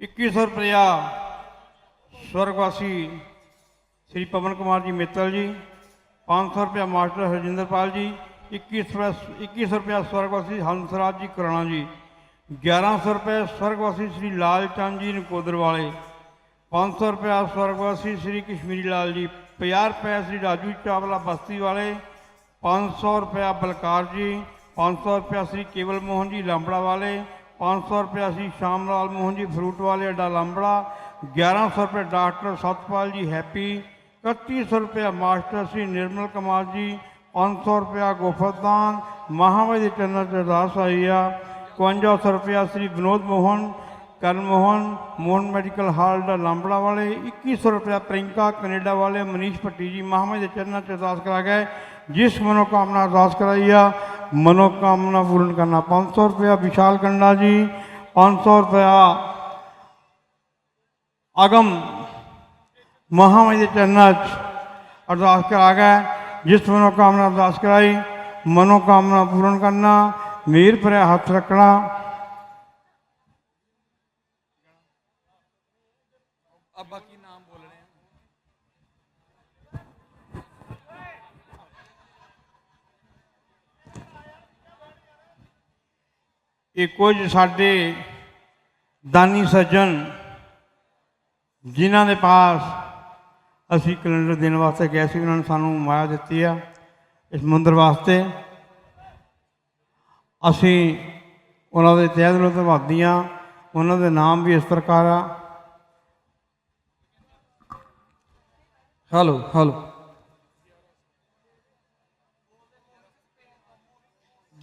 2100 ਰੁਪਇਆ ਸਵਰਗਵਾਸੀ ਸ੍ਰੀ ਪਵਨ ਕੁਮਾਰ ਜੀ ਮਿੱਤਲ ਜੀ 500 ਰੁਪਇਆ ਮਾਸਟਰ ਹਰਜਿੰਦਰਪਾਲ ਜੀ 2100 ਰੁਪਇਆ 2100 ਰੁਪਇਆ ਸਵਰਗਵਾਸੀ ਹੰਸਰਾਜ ਜੀ ਕਰਾਣਾ ਜੀ 1100 ਰੁਪਏ ਸਵਰਗਵਾਸੀ ਸ੍ਰੀ ਲਾਲ ਚੰਦ ਜੀ ਨਕੋਦਰ ਵਾਲੇ 500 ਰੁਪਇਆ ਸਵਰਗਵਾਸੀ ਸ੍ਰੀ ਕਸ਼ਮੀਰੀ ਲਾਲ ਜੀ 50 ਰੁਪਏ ਸ੍ਰੀ ਰਾਜੂ ਚਾਵਲਾ ਬਸਤੀ ਵਾਲੇ 500 ਰੁਪਇਆ ਬਲਕਾਰ ਜੀ 500 ਰੁਪਇਆ ਸ੍ਰੀ ਕੇਵਲ ਮੋਹਨ ਜੀ ਲਾਂਬੜਾ ਵਾਲੇ 500 ਰੁਪਇਆ ਸ੍ਰੀ ਸ਼ਾਮ ਲਾਲ ਮੋਹਨ ਜੀ ਫਰੂਟ ਵਾਲੇ ਅੱਡਾ ਲਾਂਬੜਾ 1100 ਰੁਪਏ ਡਾਕਟਰ ਸਤਪਾਲ ਜੀ ਹੈਪੀ 3100 ਰੁਪਇਆ ਮਾਸਟਰ ਸ੍ਰੀ ਨਿਰਮਲ ਕੁਮਾਰ ਜੀ 500 ਰੁਪਇਆ ਗੋਫਰਦਾਨ ਮਹਾਵੀ ਦੇ ਚੰਨਤ ਚ ਅਰਦਾਸ ਆਈ ਆ 5500 ਰੁਪਇਆ ਸ੍ਰੀ ਵਿਨੋਦ ਮੋਹਨ, ਕਰਨ ਮੋਹਨ ਮੋਹਨ ਮੈਡੀਕਲ ਹਾਲ ਦਾ ਲਾਂਬੜਾ ਵਾਲੇ 2100 ਰੁਪਇਆ ਪ੍ਰਿੰਕਾ ਕੈਨੇਡਾ ਵਾਲੇ, ਮਨੀਸ਼ ਭੱਟੀ ਜੀ ਮਹਾਮੇ ਦੇ ਚਰਨਾਂ 'ਚ ਅਰਦਾਸ ਕਰਾ ਗਏ, ਜਿਸ ਮਨੋਕਾਮਨਾ ਅਰਦਾਸ ਕਰਾਈ ਆ ਮਨੋਕਾਮਨਾ ਪੂਰਨ ਕਰਨਾ 500 ਰੁਪਇਆ ਵਿਸ਼ਾਲ ਕੰਡਾ ਜੀ 500 ਰੁਪਇਆ ਅਗਮ ਮਹਾਮੇ ਦੇ ਚਰਨਾਂ 'ਚ ਅਰਦਾਸ ਕਰਾ ਗਏ ਜਿਸ ਮਨੋਕਾਮਨਾ ਅਰਦਾਸ ਕਰਾਈ ਮਨੋਕਾਮਨਾ ਪੂਰਨ ਕਰਨਾ ਮੀਰ ਭਰਿਆ ਹੱਥ ਰੱਖਣਾ ਅੱਬਾ ਕੀ ਨਾਮ ਬੋਲਣੇ ਆ ਇਹ ਕੁਝ ਸਾਡੇ ਦਾਨੀ ਸੱਜਣ ਜਿਨ੍ਹਾਂ ਦੇ ਪਾਸ ਅਸੀਂ ਕੈਲੰਡਰ ਦੇਣ ਵਾਸਤੇ ਗਏ ਸੀ, ਉਹਨਾਂ ਨੇ ਸਾਨੂੰ ਮਾਇਆ ਦਿੱਤੀ ਆ ਇਸ ਮੰਦਰ ਵਾਸਤੇ। ਅਸੀਂ ਉਹਨਾਂ ਦੇ ਤਹਿ ਦਿਲੋਂ ਧੰਨਵਾਦੀ ਹਾਂ, ਉਹਨਾਂ ਦੇ ਨਾਮ ਵੀ ਇਸ ਪ੍ਰਕਾਰ ਆ। ਹਲੋ ਹਲੋ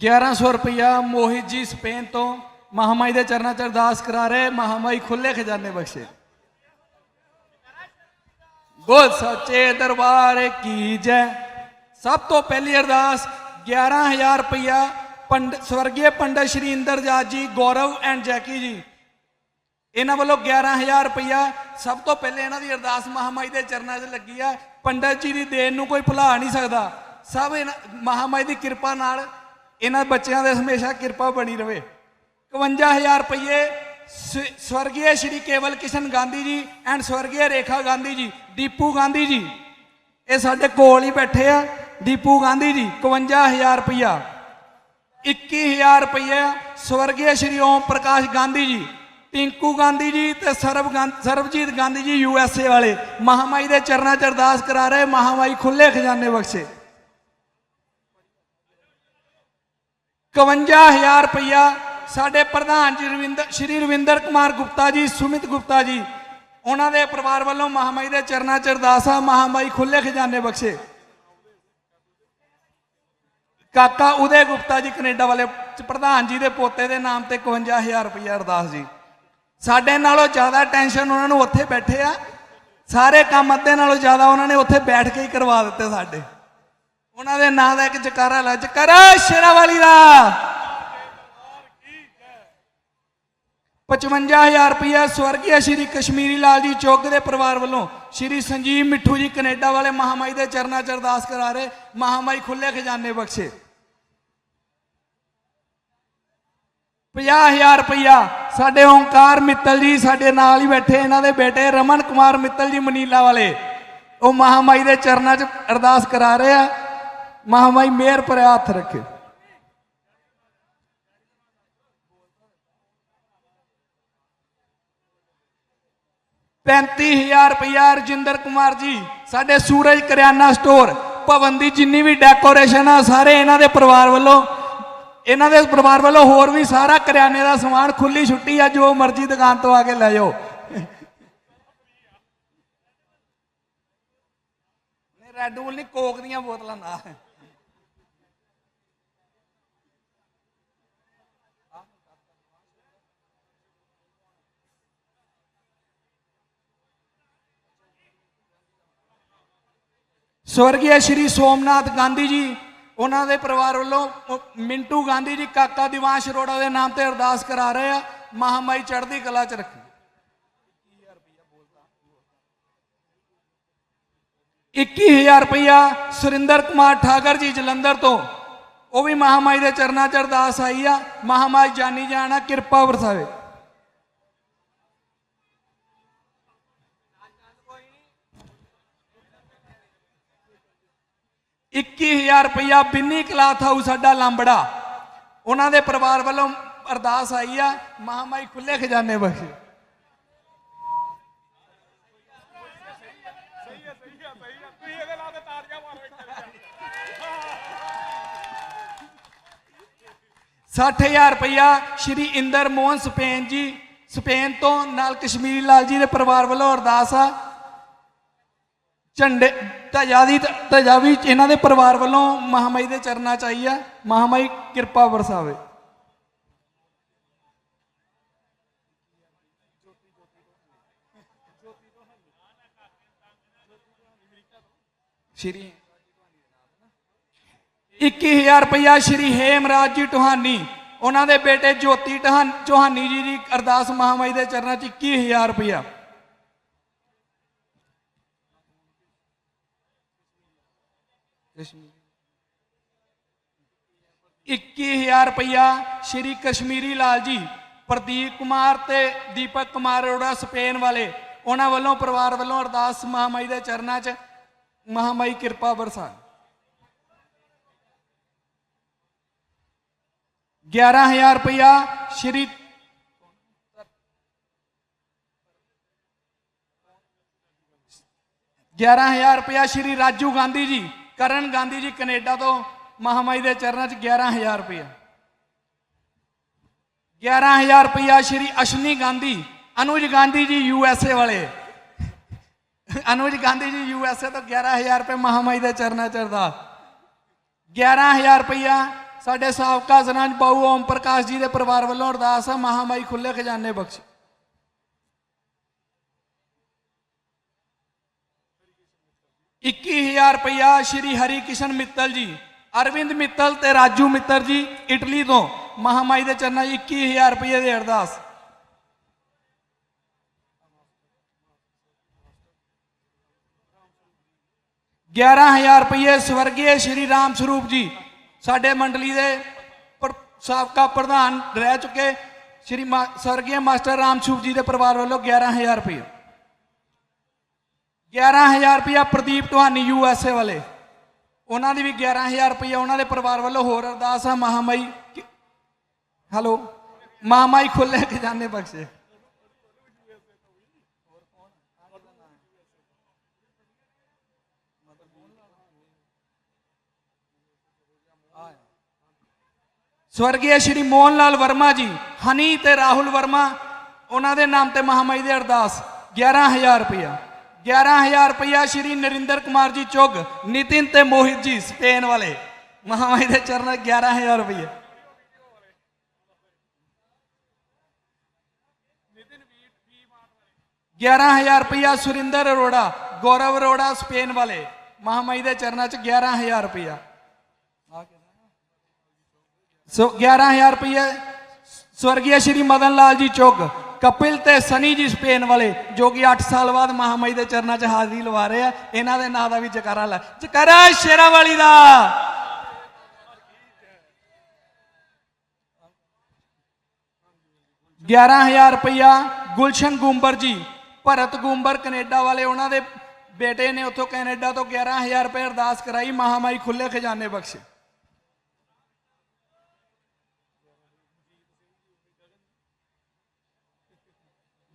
1100 ਰੁਪਇਆ ਮੋਹਿਤ ਜੀ ਸਪੇਨ ਤੋਂ ਮਹਾਮਾਈ ਦੇ ਚਰਨਾਂ 'ਚ ਅਰਦਾਸ ਕਰਾ ਰਹੇ, ਮਹਾਮਾਈ ਖੁੱਲੇ ਖਜ਼ਾਨੇ ਬਖਸ਼ੇ। ਬੋਲ ਸੱਚੇ ਦਰਬਾਰ ਕੀ ਜੈ। ਸਭ ਤੋਂ ਪਹਿਲੀ ਅਰਦਾਸ 11000 ਰੁਪਇਆ ਪੰਡ ਸਵਰਗੀ ਪੰਡਤ ਸ਼੍ਰੀ ਇੰਦਰਜਾਤ ਜੀ, ਗੌਰਵ ਐਂਡ ਜੈਕੀ ਜੀ। ਇਹਨਾਂ ਵੱਲੋਂ 11000 ਰੁਪਇਆ ਸਭ ਤੋਂ ਪਹਿਲੇ ਇਹਨਾਂ ਦੀ ਅਰਦਾਸ ਮਹਾਮਾਈ ਦੇ ਚਰਨਾਂ 'ਚ ਲੱਗੀ ਆ। ਪੰਡਤ ਜੀ ਦੀ ਦੇਣ ਨੂੰ ਕੋਈ ਭੁਲਾ ਨਹੀਂ ਸਕਦਾ। ਸਭ ਇਹਨਾਂ- ਮਹਾਮਾਈ ਦੀ ਕਿਰਪਾ ਨਾਲ ਇਹਨਾਂ ਬੱਚਿਆਂ ਦੇ ਹਮੇਸ਼ਾ ਕਿਰਪਾ ਬਣੀ ਰਵੇ। 51000 ਰੁਪਏ ਸ- ਸਵਰਗੀ ਸ਼੍ਰੀ ਕੇਵਲ ਕਿਸ਼ਨ ਗਾਂਧੀ ਜੀ ਐਂਡ ਸਵਰਗੀ ਰੇਖਾ ਗਾਂਧੀ ਜੀ, ਦੀਪੂ ਗਾਂਧੀ ਜੀ। ਇਹ ਸਾਡੇ ਕੋਲ ਹੀ ਬੈਠੇ ਆ, ਦੀਪੂ ਗਾਂਧੀ ਜੀ 51000 ਰੁਪਇਆ 21000 ਰੁਪਏ ਸਵਰਗੀ ਸ਼੍ਰੀ ਓਮ ਪ੍ਰਕਾਸ਼ ਗਾਂਧੀ ਜੀ, ਟਿੰਕੂ ਗਾਂਧੀ ਜੀ ਤੇ ਸਰਬ ਗਾਂ- Sarabjit Gandhi ji U S A ਵਾਲੇ। ਮਹਾਮਾਈ ਦੇ ਚਰਨਾਂ 'ਚ ਅਰਦਾਸ ਕਰਾ ਰਹੇ, ਮਹਾਮਾਈ ਖੁੱਲੇ ਖਜ਼ਾਨੇ ਬਖਸ਼ੇ। 51000 ਰੁਪਇਆ ਸਾਡੇ ਪ੍ਰਧਾਨ ਜੀ ਰਵਿੰਦਰ ਸ਼੍ਰੀ ਰਵਿੰਦਰ ਕੁਮਾਰ ਗੁਪਤਾ ਜੀ, ਸੁਮਿਤ ਗੁਪਤਾ ਜੀ, ਉਹਨਾਂ ਦੇ ਪਰਿਵਾਰ ਵੱਲੋਂ ਮਹਾਮਾਈ ਦੇ ਚਰਨਾਂ 'ਚ ਅਰਦਾਸ ਆ ਮਹਾਮਾਈ ਖੁੱਲੇ ਖਜ਼ਾਨੇ ਬਖਸ਼ੇ। ਕਾਕਾ ਉਦੇ ਗੁਪਤਾ ਜੀ ਕੈਨੇਡਾ ਵਾਲੇ ਪ੍ਰਧਾਨ ਜੀ ਦੇ ਪੋਤੇ ਦੇ ਨਾਮ ਤੇ 51000 ਰੁਪਇਆ ਅਰਦਾਸ ਜੀ। ਸਾਡੇ ਨਾਲੋਂ ਜ਼ਿਆਦਾ ਟੈਨਸ਼ਨ ਉਹਨਾਂ ਨੂੰ ਉੱਥੇ ਬੈਠੇ ਆ। ਸਾਰੇ ਕੰਮ ਅੱਧੇ ਨਾਲੋਂ ਜ਼ਿਆਦਾ ਉਹਨਾਂ ਨੇ ਉੱਥੇ ਬੈਠ ਕੇ ਹੀ ਕਰਵਾ ਦਿੱਤੇ ਸਾਡੇ। ਉਹਨਾਂ ਦੇ ਨਾਂ ਦਾ ਇੱਕ ਜਕਾਰਾ ਲਾ, ਜਕਾਰਾ ਸ਼ੇਰਾ ਵਾਲੀ ਦਾ 55000 ਰੁਪਇਆ ਸਵਰਗੀ ਸ਼੍ਰੀ ਕਸ਼ਮੀਰੀ ਲਾਲ ਜੀ ਚੌਕ ਦੇ ਪਰਿਵਾਰ ਵੱਲੋਂ ਸ਼੍ਰੀ ਸੰਜੀਵ ਮਿੱਠੂ ਜੀ ਕੈਨੇਡਾ ਵਾਲੇ ਮਹਾਮਾਈ ਦੇ ਚਰਨਾਂ 'ਚ ਅਰਦਾਸ ਕਰਾ ਰਹੇ ਮਹਾਮਾਈ ਖੁੱਲੇ ਖਜ਼ਾਨੇ ਬਖਸ਼ੇ। 50000 ਰੁਪਇਆ ਸਾਡੇ ਓਂਕਾਰ ਮਿੱਤਲ ਜੀ ਸਾਡੇ ਨਾਲ ਹੀ ਬੈਠੇ ਇਹਨਾਂ ਦੇ ਬੇਟੇ ਰਮਨ ਕੁਮਾਰ ਮਿੱਤਲ ਜੀ ਮਨੀਲਾ ਵਾਲੇ। ਉਹ ਮਹਾਮਾਈ ਦੇ ਚਰਨਾਂ 'ਚ ਅਰਦਾਸ ਕਰਾ ਰਹੇ ਆ। ਮਹਾਮਾਈ ਮਿਹਰ ਭਰਿਆ ਹੱਥ ਰੱਖੇ। ਪੈਂਤੀ ਹਜ਼ਾਰ ਰੁਪਇਆ ਰਜਿੰਦਰ ਕੁਮਾਰ ਜੀ, ਸਾਡੇ ਸੂਰਜ ਕਰਿਆਨਾ ਸਟੋਰ, ਭਵਨ ਦੀ ਜਿੰਨੀ ਵੀ ਡੈਕੋਰੇਸ਼ਨ ਆ, ਸਾਰੇ ਇਹਨਾਂ ਦੇ ਪਰਿਵਾਰ ਵੱਲੋਂ, ਇਹਨਾਂ ਦੇ ਪਰਿਵਾਰ ਵੱਲੋਂ ਹੋਰ ਵੀ ਸਾਰਾ ਕਰਿਆਨੇ ਦਾ ਸਮਾਨ ਖੁੱਲੀ ਛੁੱਟੀ ਆ, ਜੋ ਮਰਜ਼ੀ ਦੁਕਾਨ ਤੋਂ ਆ ਕੇ ਲੈ ਜਾਓ। ਰੈਡ ਰੈੱਡ ਬੁੱਲ ਨਹੀਂ ਕੋਕ ਦੀਆਂ ਬੋਤਲਾਂ ਨਾ ਸਵਰਗੀ ਸ਼੍ਰੀ ਸੋਮਨਾਥ ਗਾਂਧੀ ਜੀ, ਉਹਨਾਂ ਦੇ ਪਰਿਵਾਰ ਵੱਲੋਂ ਮਿੰਟੂ ਗਾਂਧੀ ਜੀ ਕਾਕਾ ਦਿਵਾਂਸ਼ ਅਰੋੜਾ ਦੇ ਨਾਮ ਤੇ ਅਰਦਾਸ ਕਰਾ ਰਹੇ ਆ, ਮਹਾਮਾਈ ਚੜ੍ਹਦੀ ਕਲਾ ਚ ਰੱਖੀ। 21000 ਰੁਪਇਆ ਸੁਰਿੰਦਰ ਕੁਮਾਰ ਠਾਕਰ ਜੀ ਜਲੰਧਰ ਤੋਂ, ਉਹ ਵੀ ਮਹਾਮਾਈ ਦੇ ਚਰਨਾਂ ਚ ਅਰਦਾਸ ਆਈ ਆ, ਮਹਾਮਾਈ ਜਾਨੀ ਜਾਣਾ ਕਿਰਪਾ ਵਰਸਾਵੇ 21000 ਰੁਪਇਆ ਬਿੰਨੀ ਕਲਾਥ ਹਾਊਸ ਸਾਡਾ ਲਾਂਬੜਾ। ਉਹਨਾਂ ਦੇ ਪਰਿਵਾਰ ਵੱਲੋਂ ਅਰਦਾਸ ਆਈ ਆ, ਮਹਾਮਾਈ ਖੁੱਲੇ ਖਜ਼ਾਨੇ ਬਖਸ਼ੇ। ਸੱਠ ਹਜ਼ਾਰ ਰੁਪਇਆ ਸ਼੍ਰੀ ਇੰਦਰ ਮੋਹਨ ਸਪੇਨ ਜੀ, ਸਪੇਨ ਤੋਂ ਨਾਲ ਕਸ਼ਮੀਰੀ ਲਾਲ ਜੀ ਦੇ ਪਰਿਵਾਰ ਵੱਲੋਂ ਅਰਦਾਸ ਆ। ਝੰਡੇ ਤਜਾਦੀ ਤਜਾਵੀ ਇਹਨਾਂ ਦੇ ਪਰਿਵਾਰ ਵੱਲੋਂ ਮਹਾਮਾਈ ਦੇ ਚਰਨਾਂ ਚ ਆਈ ਆ। ਮਹਾਮਾਈ ਕਿਰਪਾ ਵਰਸਾਵੇ। ਸ਼੍ਰੀ 21000 ਰੁਪਇਆ ਸ਼੍ਰੀ ਹੇਮਰਾਜ ਜੀ ਟੋਹਾਨੀ, ਉਹਨਾਂ ਦੇ ਬੇਟੇ ਜੋਤੀ ਟਹਾਨ ਚੌਹਾਨੀ ਜੀ ਦੀ ਅਰਦਾਸ ਮਹਾਮਾਈ ਦੇ ਚਰਨਾਂ 'ਚ 21000 ਰੁਪਇਆ ਇੱਕੀ ਹਜ਼ਾਰ ਰੁਪਇਆ ਸ਼੍ਰੀ ਕਸ਼ਮੀਰੀ ਲਾਲ ਜੀ, ਪ੍ਰਦੀਪ ਕੁਮਾਰ ਤੇ ਦੀਪਕ ਕੁਮਾਰ ਅਰੋੜਾ ਸਪੇਨ ਵਾਲੇ, ਉਹਨਾਂ ਵੱਲੋਂ, ਪਰਿਵਾਰ ਵੱਲੋਂ ਅਰਦਾਸ ਮਹਾਮਾਈ ਦੇ ਚਰਨਾਂ 'ਚ ਮਹਾਮਾਈ ਕਿਰਪਾ ਬਰਸਾ 11000 ਰੁਪਇਆ ਸ਼੍ਰੀ ਗਿਆਰਾਂ ਹਜ਼ਾਰ ਰੁਪਇਆ ਸ਼੍ਰੀ ਰਾਜੂ ਗਾਂਧੀ ਜੀ ਕਰਨ ਗਾਂਧੀ ਜੀ ਕੈਨੇਡਾ ਤੋਂ ਮਹਾਮਾਈ ਦੇ ਚਰਨਾਂ 'ਚ 11000 ਰੁਪਇਆ 11000 ਰੁਪਇਆ ਸ਼੍ਰੀ ਅਸ਼ਨੀ Gandhi, Anuj Gandhi ji U S A ਵਾਲੇ। ਅਨੁਜ ਗਾਂਧੀ ਜੀ ਯੂ ਐਸ ਏ ਤੋਂ 11000 ਰੁਪਏ ਮਹਾਮਾਈ ਦੇ ਚਰਨਾਂ 'ਚ ਅਰਦਾਸ। 11000 ਰੁਪਇਆ ਸਾਡੇ ਸਾਬਕਾ ਸਰਪੰਚ ਬਾਊ ਓਮ ਪ੍ਰਕਾਸ਼ ਜੀ ਦੇ ਪਰਿਵਾਰ ਵੱਲੋਂ ਅਰਦਾਸ ਆ, ਮਹਾਮਾਈ ਖੁੱਲੇ ਖਜ਼ਾਨੇ ਬਖਸ਼। ਇੱਕੀ ਹਜ਼ਾਰ ਰੁਪਇਆ ਸ਼੍ਰੀ ਹਰੀ ਕਿਸ਼ਨ ਮਿੱਤਲ ਜੀ, ਅਰਵਿੰਦ ਮਿੱਤਲ ਤੇ ਰਾਜੂ ਮਿੱਤਰ ਜੀ, ਇਟਲੀ ਤੋਂ। ਮਹਾਮਾਈ ਦੇ ਚਰਨਾਂ 'ਚ 21000 ਰੁਪਏ ਦੀ ਅਰਦਾਸ। ਗਿਆਰਾਂ ਹਜ਼ਾਰ ਰੁਪਏ ਸਵਰਗੀ ਸ਼੍ਰੀ ਰਾਮ ਸਰੂਪ ਜੀ, ਸਾਡੇ ਮੰਡਲੀ ਦੇ ਸਾਬਕਾ ਪ੍ਰਧਾਨ ਰਹਿ ਚੁੱਕੇ। ਸ਼੍ਰੀ ਮਾ- ਸਵਰਗੀ ਮਾਸਟਰ ਰਾਮ ਸਰੂਪ ਜੀ ਦੇ ਪਰਿਵਾਰ ਵੱਲੋਂ 11000 ਰੁਪਏ। 11000 ਰੁਪਇਆ Pradeep Tohani U S A ਵਾਲੇ। ਉਹਨਾਂ ਦੀ ਵੀ 11000 ਰੁਪਇਆ ਉਹਨਾਂ ਦੇ ਪਰਿਵਾਰ ਵੱਲੋਂ। ਹੋਰ ਅਰਦਾਸ ਆ, ਮਹਾਮਾਈ ਕਿ- ਹੈਲੋ, ਮਹਾਮਾਈ ਖੁੱਲੇ ਖਜ਼ਾਨੇ ਬਖਸ਼ੇ। ਸਵਰਗੀ ਸ਼੍ਰੀ ਮੋਹਨ ਲਾਲ ਵਰਮਾ ਜੀ, ਹਨੀ ਤੇ ਰਾਹੁਲ ਵਰਮਾ, ਉਹਨਾਂ ਦੇ ਨਾਮ ਤੇ ਮਹਾਮਾਈ ਦੇ ਅਰਦਾਸ 11000 ਰੁਪਇਆ। 11000 ਰੁਪਇਆ ਸ਼੍ਰੀ ਨਰਿੰਦਰ ਕੁਮਾਰ ਜੀ ਚੁੱਗ, ਨਿਤਿਨ ਤੇ ਮੋਹਿਤ ਜੀ ਸਪੇਨ ਵਾਲੇ। ਮਹਾਮਾਈ ਦੇ ਚਰਨ 11000 ਰੁਪਇਆ ਗਿਆਰਾਂ ਹਜ਼ਾਰ ਰੁਪਇਆ ਸੁਰਿੰਦਰ ਅਰੋੜਾ, ਗੌਰਵ ਅਰੋੜਾ ਸਪੇਨ ਵਾਲੇ। ਮਹਾਮਾਈ ਦੇ ਚਰਨਾਂ 'ਚ 11000 ਰੁਪਇਆ ਸੋ 11000 ਰੁਪਏ ਸਵਰਗੀ ਸ਼੍ਰੀ ਮਦਨ ਲਾਲ ਜੀ ਚੁੱਗ। ਕਪਿਲ ਤੇ ਸਨੀ ਜੀ ਸਪੇਨ ਵਾਲੇ, ਜੋ ਕਿ 8 ਸਾਲ ਬਾਅਦ ਮਹਾਮਾਈ ਦੇ ਚਰਨਾਂ 'ਚ ਹਾਜ਼ਰੀ ਲਵਾ ਰਹੇ ਆ, ਇਹਨਾਂ ਦੇ ਨਾਂ ਦਾ ਵੀ ਜਕਾਰਾ ਲੈ। ਜਕਾਰਾ ਸ਼ੇਰਾਂ ਵਾਲੀ ਦਾ! ਗਿਆਰਾਂ ਹਜ਼ਾਰ ਰੁਪਇਆ ਗੁਲਸ਼ਨ ਗੁੰਬਰ ਜੀ। ਭਰਤ ਗੁੰਬਰ ਕੈਨੇਡਾ ਵਾਲੇ, ਉਹਨਾਂ ਦੇ ਬੇਟੇ ਨੇ ਉੱਥੋਂ ਕੈਨੇਡਾ ਤੋਂ 11000 ਰੁਪਏ ਅਰਦਾਸ ਕਰਾਈ ਮਹਾਮਾਈ ਖੁੱਲੇ ਖਜ਼ਾਨੇ ਬਖਸ਼ੇ।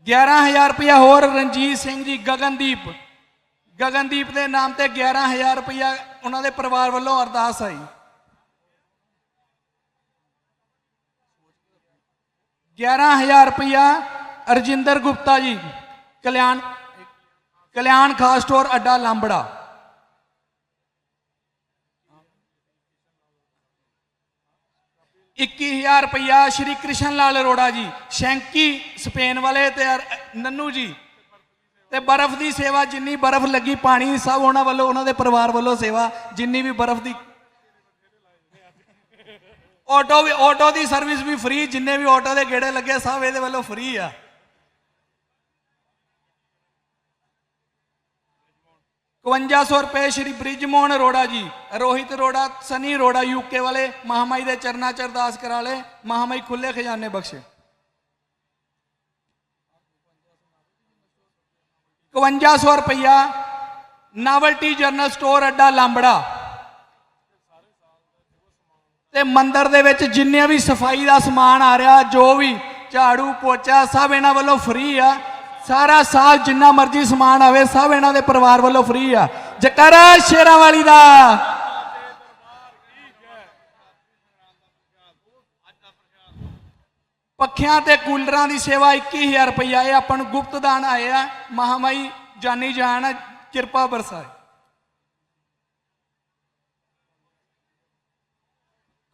ਗਿਆਰਾਂ ਹਜ਼ਾਰ ਰੁਪਇਆ ਹੋਰ ਰਣਜੀਤ ਸਿੰਘ ਜੀ, ਗਗਨਦੀਪ। ਗਗਨਦੀਪ ਦੇ ਨਾਮ ਤੇ 11000 ਰੁਪਇਆ ਉਹਨਾਂ ਦੇ ਪਰਿਵਾਰ ਵੱਲੋਂ ਅਰਦਾਸ ਆਈ। 11000 ਰੁਪਇਆ ਅਰਜਿੰਦਰ ਗੁਪਤਾ ਜੀ, ਕਲਿਆਣ ਕਲਿਆਣ ਖਾਸ ਸਟੋਰ ਅੱਡਾ ਲਾਂਬੜਾ। ਇੱਕੀ ਹਜ਼ਾਰ ਰੁਪਇਆ ਸ਼੍ਰੀ ਕ੍ਰਿਸ਼ਨ ਲਾਲ ਅਰੋੜਾ ਜੀ, ਸ਼ੈਂਕੀ ਸਪੇਨ ਵਾਲੇ ਤੇ ਨੰਨੂ ਜੀ। ਤੇ ਬਰਫ਼ ਦੀ ਸੇਵਾ, ਜਿੰਨੀ ਬਰਫ਼ ਲੱਗੀ ਪਾਣੀ, ਸਭ ਉਹਨਾਂ ਵੱਲੋਂ, ਉਹਨਾਂ ਦੇ ਪਰਿਵਾਰ ਵੱਲੋਂ ਸੇਵਾ, ਜਿੰਨੀ ਵੀ ਬਰਫ਼ ਦੀ ਆਟੋ ਵੀ ਆਟੋ ਦੀ ਸਰਵਿਸ ਵੀ ਫ੍ਰੀ, ਜਿੰਨੇ ਵੀ ਆਟੋ ਦੇ ਗੇੜੇ ਲੱਗੇ, ਸਭ ਇਹਦੇ ਵੱਲੋਂ ਫ੍ਰੀ ਆ। ਇਕਵੰਜਾ ਸੌ ਰੁਪਏ ਸ਼੍ਰੀ ਬ੍ਰਿਜਮੋਹਨ ਅਰੋੜਾ ਜੀ, ਰੋਹਿਤ ਅਰੋੜਾ, ਸਨੀ ਅਰੋੜਾ ਯੂਕੇ ਵਾਲੇ, ਮਹਾਮਾਈ ਦੇ ਚਰਨਾ ਚ ਅਰਦਾਸ ਕਰਾ ਲੈ ਮਹਾਮਾਈ ਖੁੱਲੇ ਖਜ਼ਾਨੇ ਬਖਸ਼ੇ। 5100 ਰੁਪਇਆ ਨਾਵਲਟੀ ਜਰਨਲ ਸਟੋਰ ਅੱਡਾ ਲਾਂਬੜਾ। ਤੇ ਮੰਦਿਰ ਦੇ ਵਿੱਚ ਜਿੰਨੇ ਵੀ ਸਫ਼ਾਈ ਦਾ ਸਮਾਨ ਆ ਰਿਹਾ, ਜੋ ਵੀ ਝਾੜੂ ਪੋਚਾ, ਸਭ ਇਹਨਾਂ ਵੱਲੋਂ ਫ੍ਰੀ ਆ। ਸਾਰਾ ਸਾਲ ਜਿੰਨਾ ਮਰਜ਼ੀ ਸਮਾਨ ਆਵੇ, ਸਭ ਇਹਨਾਂ ਦੇ ਪਰਿਵਾਰ ਵੱਲੋਂ ਫ੍ਰੀ ਆ। ਜਕਰਾ ਸ਼ੇਰਾਂ ਵਾਲੀ ਦਾ। ਪੱਖਿਆਂ ਤੇ ਕੂਲਰਾਂ ਦੀ ਸੇਵਾ 21000 ਰੁਪਇਆ ਇਹ ਆਪਾਂ ਨੂੰ ਗੁਪਤ ਦਾਨ ਆਏ ਆ। ਮਹਾਮਾਈ ਜਾਨੀ ਜਾਨ ਕਿਰਪਾ ਬਰਸਾਏ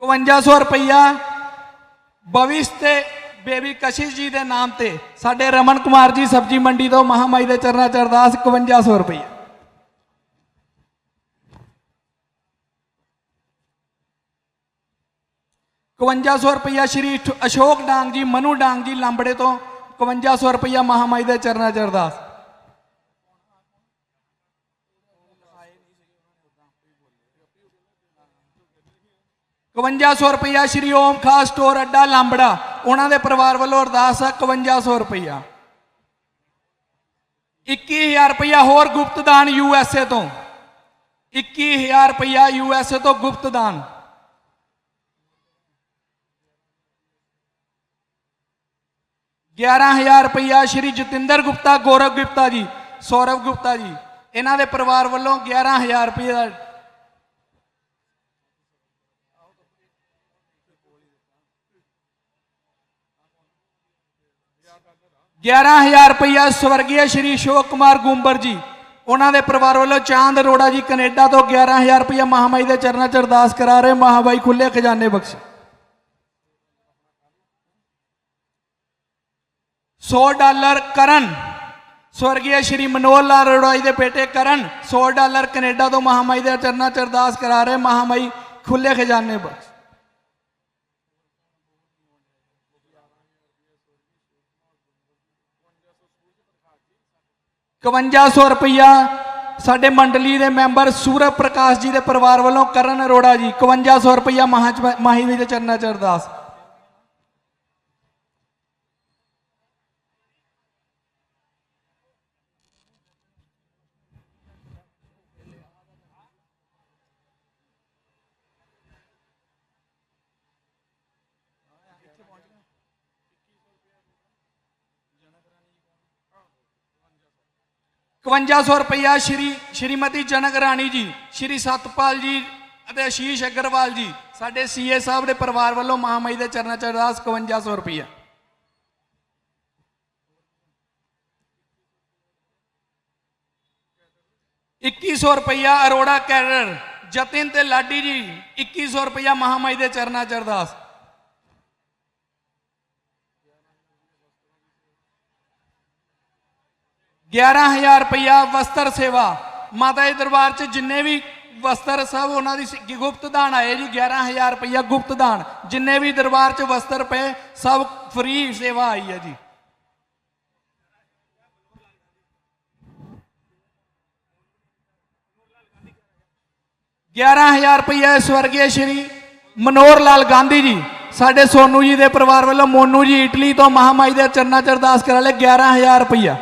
5100 ਰੁਪਇਆ ਭਵਿਸ਼ ਤੇ ਬੇਬੀ ਕਸ਼ਿਸ਼ ਜੀ ਦੇ ਨਾਮ ਤੇ ਸਾਡੇ ਰਮਨ ਕੁਮਾਰ ਜੀ ਸਬਜੀ ਮੰਡੀ ਤੋਂ ਮਹਾਮਾਈ ਦੇ ਚਰਨਾ ਚ ਅਰਦਾਸ 5100 ਰੁਪਇਆ ਇਕਵੰਜਾ ਸੌ ਰੁਪਇਆ ਸ਼੍ਰੀ ਅਸ਼ੋਕ ਡਾਂਗ ਜੀ, ਮਨੂ ਡਾਂਗ ਜੀ ਲਾਂਬੜੇ ਤੋਂ 5100 ਰੁਪਇਆ ਮਹਾਮਾਈ ਦੇ ਚਰਨਾ ਚ ਅਰਦਾਸ। ਕਵੰਜਾ ਸੌ ਰੁਪਇਆ ਸ਼੍ਰੀ ਓਮ ਖਾਸ ਸਟੋਰ ਅੱਡਾ ਲਾਂਬੜਾ। ਉਹਨਾਂ ਦੇ ਪਰਿਵਾਰ ਵੱਲੋਂ ਅਰਦਾਸ ਹੈ 5100 ਰੁਪਇਆ 21000 ਰੁਪਇਆ ਹੋਰ ਗੁਪਤ ਦਾਨ ਯੂ ਐਸ ਏ ਤੋਂ। 21000 ਰੁਪਇਆ ਯੂ ਐਸ ਏ ਤੋਂ ਗੁਪਤ ਦਾਨ ਗਿਆਰਾਂ ਹਜ਼ਾਰ ਰੁਪਇਆ ਸ਼੍ਰੀ ਜਤਿੰਦਰ ਗੁਪਤਾ, ਗੌਰਵ ਗੁਪਤਾ ਜੀ, ਸੌਰਵ ਗੁਪਤਾ ਜੀ। ਇਹਨਾਂ ਦੇ ਪਰਿਵਾਰ ਵੱਲੋਂ 11000 ਰੁਪਇਆ 11000 ਰੁਪਇਆ ਸਵਰਗੀ ਸ਼੍ਰੀ ਸ਼ੋਕ ਕੁਮਾਰ ਗੁੰਬਰ ਜੀ। ਉਹਨਾਂ ਦੇ ਪਰਿਵਾਰ ਵੱਲੋਂ ਚਾਂਦ ਰੋੜਾ ਜੀ ਕੈਨੇਡਾ ਤੋਂ 11000 ਰੁਪਇਆ ਮਹਾਮਾਈ ਦੇ ਚਰਨਾਂ 'ਚ ਅਰਦਾਸ ਕਰਾ ਰਹੇ ਮਹਾਮਾਈ ਖੁੱਲੇ ਖਜ਼ਾਨੇ ਬਖਸ਼। 100 ਡਾਲਰ ਕਰਨ। ਸਵਰਗੀ ਸ਼੍ਰੀ ਮਨੋਹਰ ਲਾਲ ਰੋੜਾ ਜੀ ਦੇ ਬੇਟੇ ਕਰਨ। 100 ਡਾਲਰ ਕੈਨੇਡਾ ਤੋਂ ਮਹਾਮਾਈ ਦੇ ਚਰਨਾਂ 'ਚ ਅਰਦਾਸ ਕਰਾ ਰਹੇ ਮਹਾਮਾਈ ਖੁੱਲੇ ਖਜ਼ਾਨੇ ਬਖਸ਼। ਇਕਵੰਜਾ ਸੌ ਰੁਪਇਆ ਸਾਡੇ ਮੰਡਲੀ ਦੇ ਮੈਂਬਰ ਸੂਰਜ ਪ੍ਰਕਾਸ਼ ਜੀ ਦੇ ਪਰਿਵਾਰ ਵੱਲੋਂ ਕਰਨ ਅਰੋੜਾ ਜੀ। 5100 ਰੁਪਇਆ ਮਹਾ ਮਾਹੀ ਦੇ ਚਰਨਾਂ ਚ ਅਰਦਾਸ। ਇਕਵੰਜਾ ਸੌ ਰੁਪਇਆ ਸ਼੍ਰੀ, ਸ਼੍ਰੀਮਤੀ ਜਨਕ ਰਾਣੀ ਜੀ, ਸ਼੍ਰੀ ਸਤਪਾਲ ਜੀ ਅਤੇ ਆਸ਼ੀਸ਼ ਅਗਰਵਾਲ ਜੀ, ਸਾਡੇ ਸੀਏ ਸਾਹਿਬ ਦੇ ਪਰਿਵਾਰ ਵੱਲੋਂ ਮਹਾਮਾਈ ਦੇ ਚਰਨਾਂ ਚ ਅਰਦਾਸ 5100 ਰੁਪਇਆ ਇੱਕੀ ਸੌ ਰੁਪਇਆ ਅਰੋੜਾ ਕੈਰਰ, ਜਤਿਨ ਤੇ ਲਾਡੀ ਜੀ 2100 ਰੁਪਇਆ ਮਹਾਮਾਈ ਦੇ ਚਰਨਾਂ ਚ ਅਰਦਾਸ। ਗਿਆਰਾਂ ਹਜ਼ਾਰ ਰੁਪਇਆ ਵਸਤਰ ਸੇਵਾ। ਮਾਤਾ ਦੇ ਦਰਬਾਰ 'ਚ ਜਿੰਨੇ ਵੀ ਵਸਤਰ ਸਭ ਉਹਨਾਂ ਦੀ ਗੁਪਤ ਦਾਨ ਆਏ ਜੀ 11000 ਰੁਪਇਆ ਗੁਪਤ ਦਾਨ। ਜਿੰਨੇ ਵੀ ਦਰਬਾਰ 'ਚ ਵਸਤਰ ਪਏ, ਸਭ ਫ੍ਰੀ ਸੇਵਾ ਆਈ ਹੈ ਜੀ। ਗਿਆਰਾਂ ਹਜ਼ਾਰ ਰੁਪਇਆ ਸਵਰਗੀ ਸ਼੍ਰੀ ਮਨੋਹਰ ਲਾਲ ਗਾਂਧੀ ਜੀ, ਸਾਡੇ ਸੋਨੂ ਜੀ ਦੇ ਪਰਿਵਾਰ ਵੱਲੋਂ ਮੋਨੂ ਜੀ ਇਟਲੀ ਤੋਂ ਮਹਾਮਾਈ ਦੇ ਚਰਨਾਂ ਚ ਅਰਦਾਸ ਕਰਾ ਲੈ 11000 ਰੁਪਇਆ।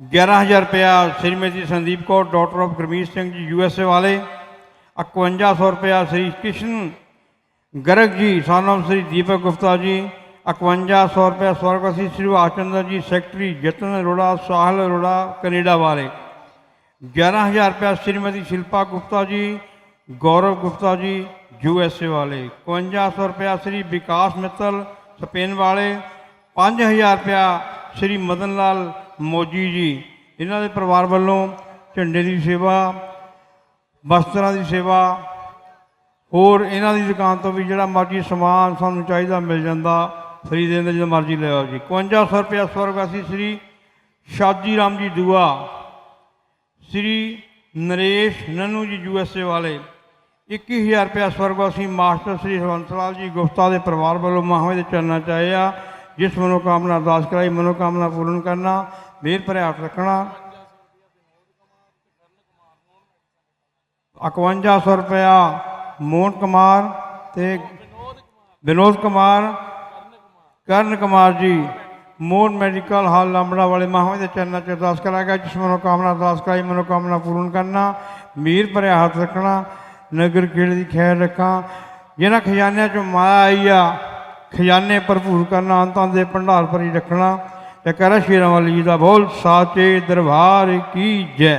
ਗਿਆਰਾਂ ਹਜ਼ਾਰ ਰੁਪਇਆ Shrimati Sandeep Kaur doctor of Gurmeet Singh ji U S ਏ ਵਾਲੇ। 5100 ਰੁਪਇਆ ਸ਼੍ਰੀ ਕ੍ਰਿਸ਼ਨ ਗਰਗ ਜੀ ਸਾਨਮ ਸ਼੍ਰੀ ਦੀਪਕ ਗੁਪਤਾ ਜੀ। 5100 ਰੁਪਇਆ ਸਵਰਗਵਾਸੀ ਸ਼੍ਰੀ ਆਚੰਦਰ ਜੀ ਸੈਕਟਰੀ ਜਤਨ ਅਰੋੜਾ, ਸਾਹਿਲ ਅਰੋੜਾ, ਕੈਨੇਡਾ ਵਾਲੇ। 11000 ਰੁਪਇਆ ਸ਼੍ਰੀਮਤੀ ਸ਼ਿਲਪਾ ਗੁਪਤਾ ਜੀ, ਗੌਰਵ Gupta ji U S A ਵਾਲੇ। 5100 ਰੁਪਇਆ ਸ਼੍ਰੀ ਵਿਕਾਸ ਮਿੱਤਲ, ਸਪੇਨ ਵਾਲੇ। 5000 ਰੁਪਇਆ ਸ਼੍ਰੀ ਮਦਨ ਲਾਲ ਮੋਜੀ ਜੀ, ਇਹਨਾਂ ਦੇ ਪਰਿਵਾਰ ਵੱਲੋਂ ਝੰਡੇ ਦੀ ਸੇਵਾ, ਵਸਤਰਾਂ ਦੀ ਸੇਵਾ, ਹੋਰ ਇਹਨਾਂ ਦੀ ਦੁਕਾਨ ਤੋਂ ਵੀ ਜਿਹੜਾ ਮਰਜ਼ੀ ਸਮਾਨ ਸਾਨੂੰ ਚਾਹੀਦਾ ਮਿਲ ਜਾਂਦਾ, ਫਰੀ ਦੇ ਦਿੰਦੇ ਜਦੋਂ ਮਰਜ਼ੀ ਲੈ ਆਓ ਜੀ। 5100 ਰੁਪਇਆ ਸਵਰਗਵਾਸੀ ਸ਼੍ਰੀ ਸ਼ਾਜੀ ਰਾਮ ਜੀ ਦੂਆ, ਸ਼੍ਰੀ ਨਰੇਸ਼ ਨਨੂ ਜੀ ਯੂ ਐਸ ਏ ਵਾਲੇ 21000 ਰੁਪਇਆ ਸਵਰਗਵਾਸੀ ਮਾਸਟਰ ਸ਼੍ਰੀ ਹਰਵੰਸ ਲਾਲ ਜੀ ਗੁਪਤਾ ਦੇ ਪਰਿਵਾਰ ਵੱਲੋਂ ਮਹਾਵੇ ਦੇ ਚਰਨਾਂ ਚ ਆਏ ਆ, ਜਿਸ ਮਨੋਕਾਮਨਾ ਅਰਦਾਸ ਕਰਾਈ, ਮਨੋਕਾਮਨਾ ਪੂਰਨ ਕਰਨਾ ਮੇਰ ਭਰਿਆ ਹੱਥ ਰੱਖਣਾ। 5100 ਰੁਪਇਆ ਮੋਹਨ ਕੁਮਾਰ ਤੇ ਵਿਨੋਦ ਕੁਮਾਰ, ਕਰਨ ਕੁਮਾਰ ਜੀ, ਮੋਹਨ ਮੈਡੀਕਲ ਹਾਲ ਲੰਬੜਾ ਵਾਲੇ ਮਹਾਵੇਂ ਦੇ ਚਰਨਾਂ 'ਚ ਅਰਦਾਸ ਕਰਾਂਗਾ, ਜਿਸ ਮਨੋਕਾਮਨਾ ਅਰਦਾਸ ਕਰਾਈ, ਮਨੋਕਾਮਨਾ ਪੂਰਨ ਕਰਨਾ, ਮੀਰ ਭਰਿਆ ਹੱਥ ਰੱਖਣਾ, ਨਗਰ ਖੇੜ ਦੀ ਖੈਰ ਰੱਖਾਂ। ਜਿਹਨਾਂ ਖਜ਼ਾਨਿਆਂ 'ਚੋਂ ਮਾਇਆ ਆਈ ਆ, ਖਜ਼ਾਨੇ ਭਰਪੂਰ ਕਰਨਾ, ਅੰਤਾਂ ਦੇ ਭੰਡਾਰ ਭਰੀ ਰੱਖਣਾ। ਤੇ ਕਰਾ ਰਾਮ ਵਾਲੀ ਜੀ ਦਾ ਬੋਲ, ਸਾਚੇ ਦਰਬਾਰ ਕੀ ਜੈ?